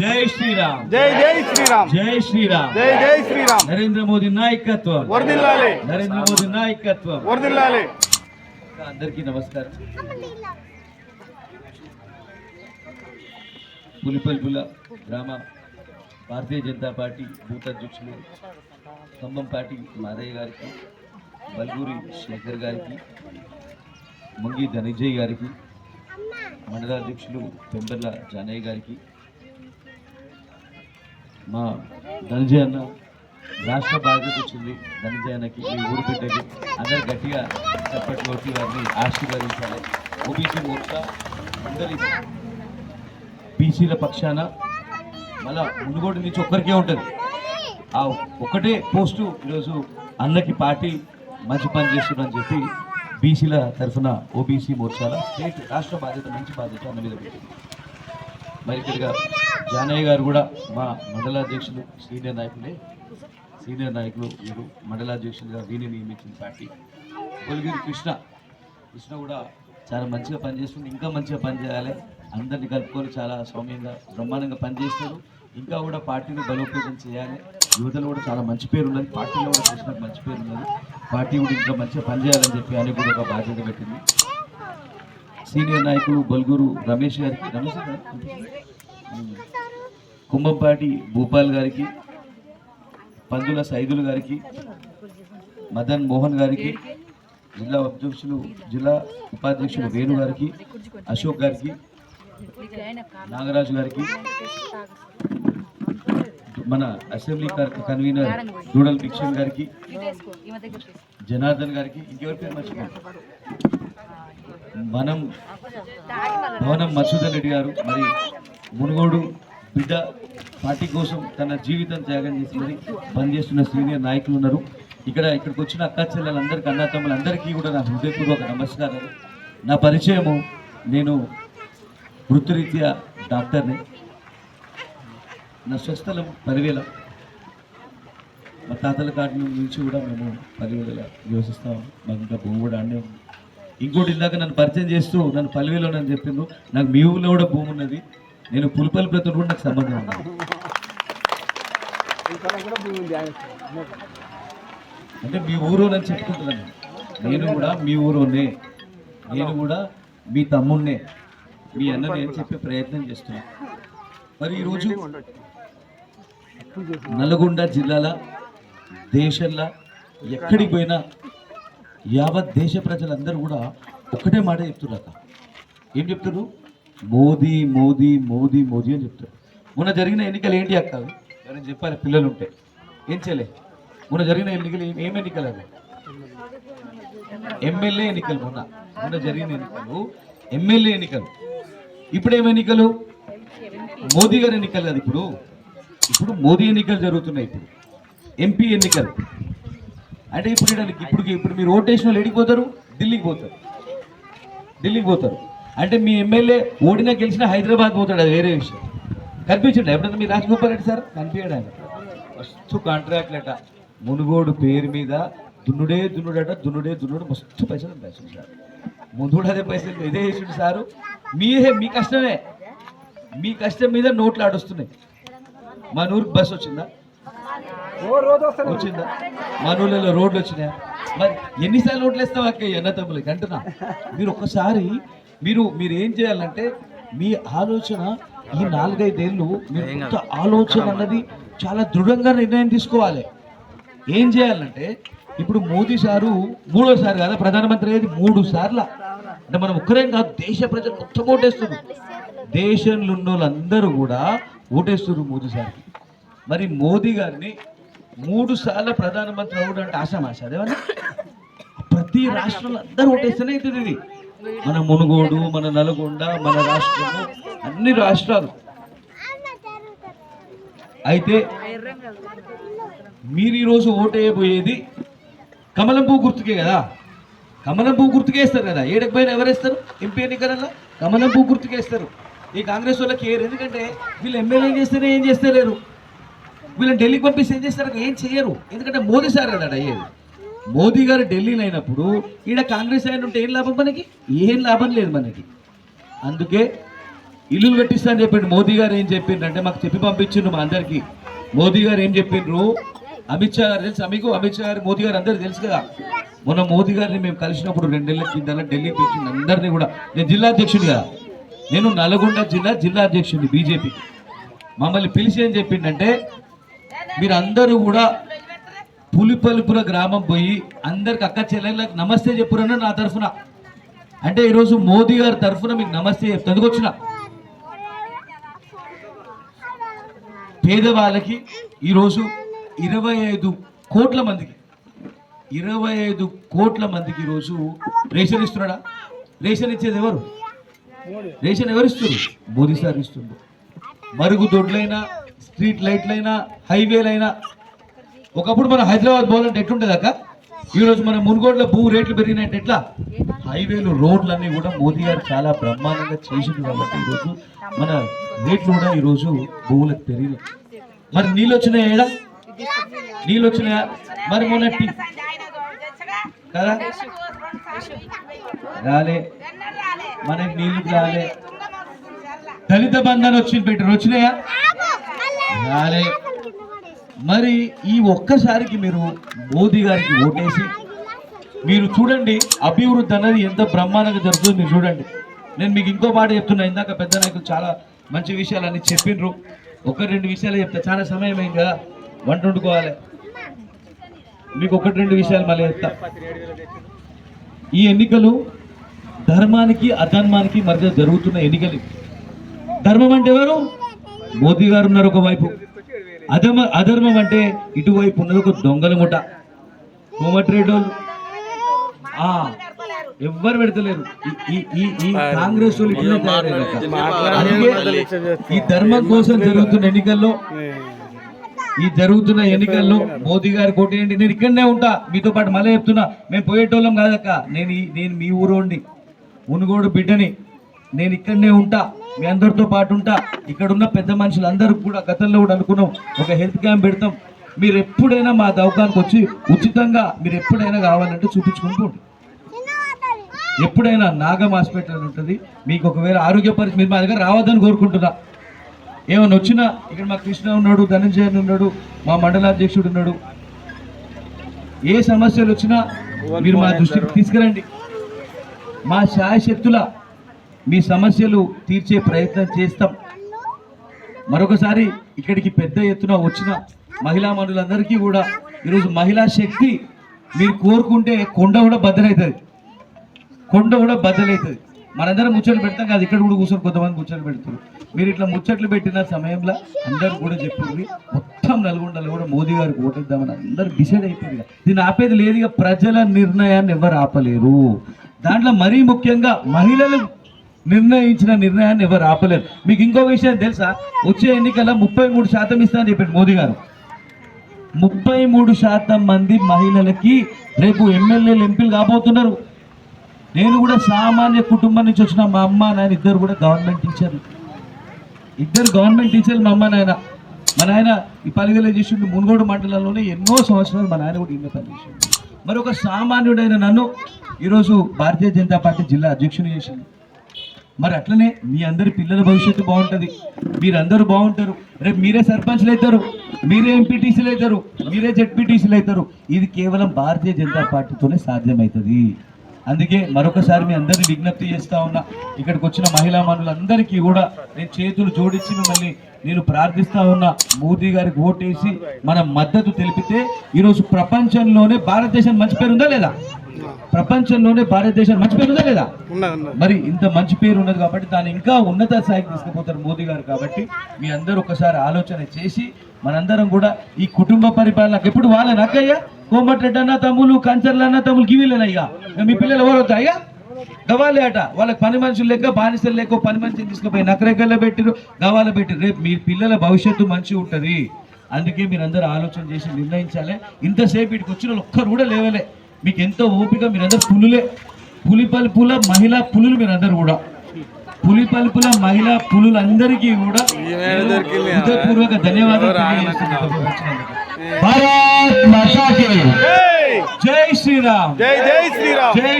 జై శ్రీరామ్ జై జై శ్రీరామ్ జై శ్రీరామ్ జై జై శ్రీరామ్ నరేంద్ర మోదీ నాయకత్వం వర్దిల్లాలి నరేంద్ర మోదీ నాయకత్వం వర్దిల్లాలి అందరికీ నమస్కారం పులిపల్పుల గ్రామ భారతీయ జనతా పార్టీ బూత్ అధ్యక్షులు ఖమ్మంపాటి మాదయ్య గారికి బల్గూరి శేఖర్ గారికి ముంగి ధనంజయ్ గారికి మండల అధ్యక్షులు పెంబర్ల జానయ్య గారికి మా ధనంజయ్ అన్న రాష్ట్ర బాధ్యత వచ్చింది. ధనంజయ్ అన్నకి ఈ ఊరు బిడ్డకి అందరు గట్టిగా చప్పట్లు కొట్టి వారిని ఆశీర్వదించాలి. ఓబీసీ మోర్చా అందరి బీసీల పక్షాన మళ్ళా మునుగోడు నుంచి ఒక్కరికే ఉంటుంది. ఆ ఒకటే పోస్టు ఈరోజు అన్నకి పార్టీ మంచి పని చేస్తుందని చెప్పి బీసీల తరఫున ఓబీసీ మోర్చాల స్టేట్ రాష్ట్ర బాధ్యత మంచి బాధ్యత అన్న మీద పెట్టింది. మరి జానయ్య గారు కూడా మా మండలాధ్యక్షులు సీనియర్ నాయకులే. సీనియర్ నాయకులు వీరు మండలాధ్యక్షులుగా వీరిని నియమించిన పార్టీ. కొలిగిరి కృష్ణ కృష్ణ కూడా చాలా మంచిగా పనిచేస్తుంది ఇంకా మంచిగా పనిచేయాలి. అందరిని కలుపుకొని చాలా సౌమ్యంగా బ్రహ్మాండంగా పనిచేస్తారు. ఇంకా కూడా పార్టీని బలోపేతం చేయాలి. యువతలో కూడా చాలా మంచి పేరు ఉన్నది. పార్టీలో కూడా కృష్ణకు మంచి పేరు ఉన్నది. పార్టీ కూడా ఇంకా మంచిగా పనిచేయాలని చెప్పి అని కూడా ఒక బాధ్యత పెట్టింది. సీనియర్ నాయకులు బొల్గూరు రమేష్ గారికి రమేష్ కుంభంపాటి భూపాల్ గారికి పందుల సైదులు గారికి మదన్ మోహన్ గారికి జిల్లా అధ్యక్షులు జిల్లా ఉపాధ్యక్షులు వేణు గారికి అశోక్ గారికి నాగరాజు గారికి మన అసెంబ్లీ కన్వీనర్ దూడల్ భిక్షన్ గారికి జనార్దన్ గారికి ఇంకెవరి పేరు మర్చిపోయారు మనం భవనం మసూదన్ రెడ్డి గారు మరి మునుగోడు బిడ్డ పార్టీ కోసం తన జీవితం త్యాగం చేసి మరి పనిచేస్తున్న సీనియర్ నాయకులు ఉన్నారు. ఇక్కడ ఇక్కడికి వచ్చిన అక్క చెల్లెలందరికీ అన్నతమ్ములందరికీ కూడా నా హృదయపూర్వక నమస్కారాలు. నా పరిచయము నేను వృత్తిరీత్యా డాక్టర్ని. నా స్వస్థలం పదివేల మా తాతల కాటి నుంచి కూడా మేము పదివేల నివసిస్తాం. మాకు ఇంకా భూమి కూడా అన్నీ ఉంది. ఇంకోటి ఇందాక నన్ను పరిచయం చేస్తూ నన్ను పల్లివేలో నన్ను చెప్పిండు నాకు మీ ఊళ్ళో కూడా భూమి ఉన్నది. నేను పులిపల్లి ప్రతి కూడా నాకు సంబంధం ఉన్నది అంటే మీ ఊరు అని చెప్పుకుంటున్నాను నేను. కూడా మీ ఊరునే. నేను కూడా మీ తమ్ముడినే మీ అన్నని నేను చెప్పే ప్రయత్నం చేస్తున్నాను మరి ఈరోజు నల్గొండ జిల్లాల దేశంలో ఎక్కడికి పోయినా యావత్ దేశ ప్రజలందరూ కూడా ఒకటే మాట చెప్తున్నారు ఏం చెప్తారు మోదీ మోదీ మోదీ మోదీ అని చెప్తారు మొన్న జరిగిన ఎన్నికలు ఏంటి అక్క? అవి? ఎవరైనా చెప్పాలి పిల్లలు ఉంటే ఏం చేయలే? మొన్న జరిగిన ఎన్నికలు ఏం- ఎన్నికలు అవి? ఎమ్మెల్యే ఎన్నికలు మొన్న. మొన్న జరిగిన ఎన్నికలు. ఎమ్మెల్యే ఎన్నికలు. ఇప్పుడు ఏం ఎన్నికలు? మోదీ గారి ఎన్నికలు కాదు ఇప్పుడు. ఇప్పుడు మోదీ ఎన్నికలు జరుగుతున్నాయి ఇప్పుడు. ఎంపీ ఎన్నికలు. అంటే ఇప్పుడు ఇప్పుడు ఇప్పుడు మీరు ఓటేసిన వాళ్ళు ఎడికి పోతారు? ఢిల్లీకి పోతారు. ఢిల్లీకి పోతారు. అంటే మీ ఎమ్మెల్యే ఓడినా గెలిచినా హైదరాబాద్ పోతాడు అది వేరే విషయం. కనిపించండి ఎప్పుడైనా మీ రాజగోపాల్ రెడ్డి సార్ కనిపించడు? ఆయన మస్తు కాంట్రాక్ట్ అట మునుగోడు పేరు మీద దున్నుడే దున్నుడట దున్నుడే దున్నుడు మస్తు పైసలు పైసలు సార్ ముందు అదే పైసలు ఇదే చేసిండు సారు. మీ మీ కష్టమే. మీ కష్టం మీద నోట్లు ఆడొస్తున్నాయి. మా నూరుకు బస్సు వచ్చిందా? వచ్చిందా? మా ఊళ్ళలో రోడ్లు వచ్చినాయా? మరి ఎన్నిసార్లు ఓట్లు వేస్తావు అక్క ఈ అన్న తమ్ములకి అంటున్నా. మీరు ఒక్కసారి మీరు మీరు ఏం చేయాలంటే మీ ఆలోచన ఈ నాలుగైదేళ్ళు మీరు కొత్త ఆలోచన అన్నది చాలా దృఢంగా నిర్ణయం తీసుకోవాలి. ఏం చేయాలంటే ఇప్పుడు మోదీ సారు మూడోసారి కదా? ప్రధానమంత్రి అయ్యేది మూడు సార్ల అంటే మనం ఒక్కరేం కాదు దేశ ప్రజలు మొత్తం ఓటేస్తున్నారు. దేశంలో ఉన్న వాళ్ళందరూ కూడా ఓటేస్తున్నారు మోదీ సార్కి. మరి మోదీ గారిని మూడు సార్లు ప్రధానమంత్రి అవడం అంటే ఆశామాష అదేమన్నా ప్రతి రాష్ట్రంలో అందరూ ఓటేస్తేనే అవుతుంది ఇది. మన మునుగోడు మన నల్గొండ మన రాష్ట్రము అన్ని రాష్ట్రాలు. అయితే మీరు ఈరోజు ఓటేయబోయేది కమలం పువ్వు గుర్తుకే కదా? కమలం పువ్వు గుర్తుకేస్తారు కదా? ఏడకి పైన ఎవరేస్తారు ఎంపీ ఎన్నికలలో? కమలం పువ్వు గుర్తుకేస్తారు ఈ కాంగ్రెస్ వాళ్ళకి ఏరు ఎందుకంటే వీళ్ళు ఎమ్మెల్యే ఏం చేస్తేనే ఏం చేస్తలేరు. వీళ్ళని ఢిల్లీకి పంపిస్తే ఏం చేస్తారు? ఏం చేయరు. ఎందుకంటే మోదీ సార్ అన్నాడు అయ్యేది. మోదీ గారు ఢిల్లీలో అయినప్పుడు ఈడ కాంగ్రెస్ ఆయన ఉంటే ఏం లాభం మనకి? ఏం లాభం లేదు మనకి. అందుకే ఇల్లులు కట్టిస్తా అని చెప్పిండు. మోదీ గారు ఏం చెప్పిండ్రు అంటే మాకు చెప్పి పంపించిండ్రు మా అందరికీ. మోదీ గారు ఏం చెప్పిండ్రు? అమిత్ షా గారు తెలుసు మీకు? అమిత్ షా గారు మోదీ గారు అందరు తెలుసు కదా? మొన్న మోదీ గారిని మేము కలిసినప్పుడు రెండేళ్ళ కింద ఢిల్లీ పిలిచింది అందరినీ కూడా. నేను జిల్లా అధ్యక్షుడు కదా. నేను నల్గొండ జిల్లా జిల్లా అధ్యక్షుడిని బీజేపీ మమ్మల్ని పిలిచి ఏం చెప్పిండంటే మీరందరూ కూడా పులిపలుపుల గ్రామం పోయి అందరికి అక్క చెల్లెళ్ళకి నమస్తే చెప్పురన్న నా తరఫున. అంటే ఈరోజు మోదీ గారి తరఫున మీకు నమస్తే చెప్తా. ఎందుకు వచ్చిన? పేదవాళ్ళకి ఈరోజు ఇరవై ఐదు కోట్ల మందికి ఇరవై ఐదు కోట్ల మందికి ఈరోజు రేషన్ ఇస్తున్నాడా? రేషన్ ఇచ్చేది ఎవరు? రేషన్ ఎవరు ఇస్తున్నారు? మోదీ సార్ ఇస్తుండ్రు మరుగు దొడ్లైనా స్ట్రీట్ లైట్లైనా హైవేలైనా. ఒకప్పుడు మనం హైదరాబాద్ పోవాలంటే ఎట్లుంటుంది అక్క? ఈరోజు మన మునుగోడ్ల భూ రేట్లు పెరిగినట్టు ఎట్లా? హైవేలు రోడ్లన్నీ కూడా మోదీ గారు చాలా బ్రహ్మాండంగా చేసింది కాబట్టి ఈరోజు మన రేట్లు కూడా ఈరోజు భూములకు పెరిగినాయి. మరి నీళ్ళు వచ్చినాయా ఏడా నీళ్ళు వచ్చినాయా? మరి మొన్న కదా? రాలే. మనకి నీళ్ళు రాలే. దళిత బంధాన్ని వచ్చింది పెట్టారు వచ్చినాయా? మరి ఈ ఒక్కసారికి మీరు మోదీ గారికి ఓటేసి మీరు చూడండి అభివృద్ధి అనేది ఎంత బ్రహ్మాండంగా జరుగుతుంది మీరు చూడండి. నేను మీకు ఇంకో మాట చెప్తున్నా ఇందాక పెద్ద నాయకులు చాలా మంచి విషయాలన్నీ చెప్పిండ్రు ఒక రెండు విషయాలు చెప్తా చాలా సమయం అయింది కదా వంట వండుకోవాలి. మీకు ఒకటి రెండు విషయాలు మళ్ళీ చెప్తా. ఈ ఎన్నికలు ధర్మానికి అధర్మానికి మధ్య జరుగుతున్న ఎన్నికలు. ధర్మం అంటే ఎవరు? మోదీ గారు ఉన్నారు ఒకవైపు అధర్మ అధర్మం అంటే ఇటువైపు ఉన్నది ఒక దొంగల ముఠ. కోమటిరెడ్డోళ్ళు ఎవ్వరు పెడతలేరు. ఈ- కాంగ్రెస్ ఈ ధర్మం కోసం జరుగుతున్న ఎన్నికల్లో ఈ జరుగుతున్న ఎన్నికల్లో మోదీ గారి కోటేయండి నేను ఇక్కడనే ఉంటా. మీతో పాటు మళ్ళీ చెప్తున్నా. మేము పోయేటోళ్ళం కాదక్క. నేను నేను మీ ఊరోండి మునుగోడు బిడ్డని. నేను ఇక్కడనే ఉంటా. మీ అందరితో పాటు ఉంటా. ఇక్కడ ఉన్న పెద్ద మనుషులు అందరూ కూడా గతంలో కూడా అనుకున్నాం. ఒక హెల్త్ క్యాంప్ పెడతాం. మీరు ఎప్పుడైనా మా దవకానికి వచ్చి ఉచితంగా మీరు ఎప్పుడైనా కావాలంటే చూపించుకుంటూ ఉంటాం ఎప్పుడైనా నాగం హాస్పిటల్ అని ఉంటుంది. మీకు ఒకవేళ ఆరోగ్య పరిస్థితి మీరు మా దగ్గర రావద్దని కోరుకుంటున్నా. ఏమైనా వచ్చినా ఇక్కడ మా కృష్ణ ఉన్నాడు ధనంజయన్ ఉన్నాడు మా మండలాధ్యక్షుడు ఉన్నాడు. ఏ సమస్యలు వచ్చినా మీరు మా దృష్టికి తీసుకురండి. మా శాయశక్తుల మీ సమస్యలు తీర్చే ప్రయత్నం చేస్తాం. మరొకసారి ఇక్కడికి పెద్ద ఎత్తున వచ్చిన మహిళా మనులందరికీ కూడా ఈరోజు మహిళా శక్తి మీరు కోరుకుంటే కొండ కూడా బద్దలవుతుంది కొండ కూడా బద్దలవుతుంది మనందరం ముచ్చట్లు పెడతాం కాదు ఇక్కడ కూడా కూర్చొని కొంతమంది ముచ్చట్లు పెడతారు మీరు ఇట్లా ముచ్చట్లు పెట్టిన సమయంలో అందరూ కూడా చెప్పింది. మొత్తం నల్గొండలో కూడా మోదీ గారికి ఓటేద్దామని అందరు డిసైడ్ అయిపోయింది దీన్ని ఆపేది లేదు ఇక ప్రజల నిర్ణయాన్ని ఎవరు ఆపలేరు? దాంట్లో మరీ ముఖ్యంగా మహిళలు నిర్ణయించిన నిర్ణయాన్ని ఎవరు ఆపలేరు. మీకు ఇంకో విషయం తెలుసా? వచ్చే ఎన్నికల్లో ముప్పై మూడు శాతం ఇస్తా అని చెప్పాడు మోదీ గారు. ముప్పై మూడు శాతం మంది మహిళలకి రేపు ఎమ్మెల్యేలు ఎంపీలు కాబోతున్నారు. నేను కూడా సామాన్య కుటుంబం నుంచి వచ్చిన మా అమ్మ నాయన ఇద్దరు కూడా గవర్నమెంట్ టీచర్లు. ఇద్దరు గవర్నమెంట్ టీచర్లు మా అమ్మ నాయన. మా నాయన ఈ పలివెల చేసిండు మునుగోడు మండలంలోనే ఎన్నో సంవత్సరాలు మా నాయన కూడా ఇన్ని పని చేసిండు. మరి ఒక సామాన్యుడైన నన్ను ఈరోజు భారతీయ జనతా పార్టీ జిల్లా అధ్యక్షుని చేసింది మరి అట్లనే మీ అందరి పిల్లల భవిష్యత్తు బాగుంటుంది. మీరందరూ బాగుంటారు. రేపు మీరే సర్పంచ్లు అవుతారు. మీరే ఎంపీటీసీలు అవుతారు. మీరే జెడ్పీటీసీలు అవుతారు. ఇది కేవలం భారతీయ జనతా పార్టీతోనే సాధ్యమవుతుంది అందుకే మరొకసారి మీ అందరినీ విజ్ఞప్తి చేస్తూ ఉన్నా. ఇక్కడికి వచ్చిన మహిళా మనులందరికీ కూడా నేను చేతులు జోడించి మిమ్మల్ని నేను ప్రార్థిస్తా ఉన్నా మోదీ గారికి ఓటేసి మన మద్దతు తెలిపితే ఈరోజు ప్రపంచంలోనే భారతదేశం మంచి పేరు ఉందా లేదా? ప్రపంచంలోనే భారతదేశం మంచి పేరు ఉందా లేదా? మరి ఇంత మంచి పేరు ఉన్నది కాబట్టి దాన్ని ఇంకా ఉన్నత స్థాయికి తీసుకుపోతారు మోదీ గారు కాబట్టి మీ అందరూ ఒకసారి ఆలోచన చేసి మనందరం కూడా ఈ కుటుంబ పరిపాలనకు ఎప్పుడు వాళ్ళ నక్కయ్య కోమటిరెడ్డి అన్న తమ్ములు కంచర్ల అన్న తమ్ములు గివిలేనా ఇక ఇక మీ పిల్లలు ఎవరు ఇక గవాలే అట. వాళ్ళకి పని మనుషులు లెక్క బానిసలు లెక్క పని మనిషిని తీసుకుపోయి నకరెక్కల్లో పెట్టిరు గవాల పెట్టిరు రేపు మీ పిల్లల భవిష్యత్తు మంచిగా ఉంటుంది. అందుకే మీరు అందరూ ఆలోచన చేసి నిర్ణయించాలి. ఇంతసేపు ఇక్కడికి వచ్చిన ఒక్కరు కూడా లేవలే. మీకు ఎంతో ఓపిక మీరందరూ పులులే. పులి పలుపుల మహిళా పులులు మీరందరూ కూడా. పులి పలుపుల మహిళా పులులందరికీ కూడా హృదయపూర్వక ధన్యవాదాలు జై శ్రీరామ్. జై జై శ్రీరామ్. జై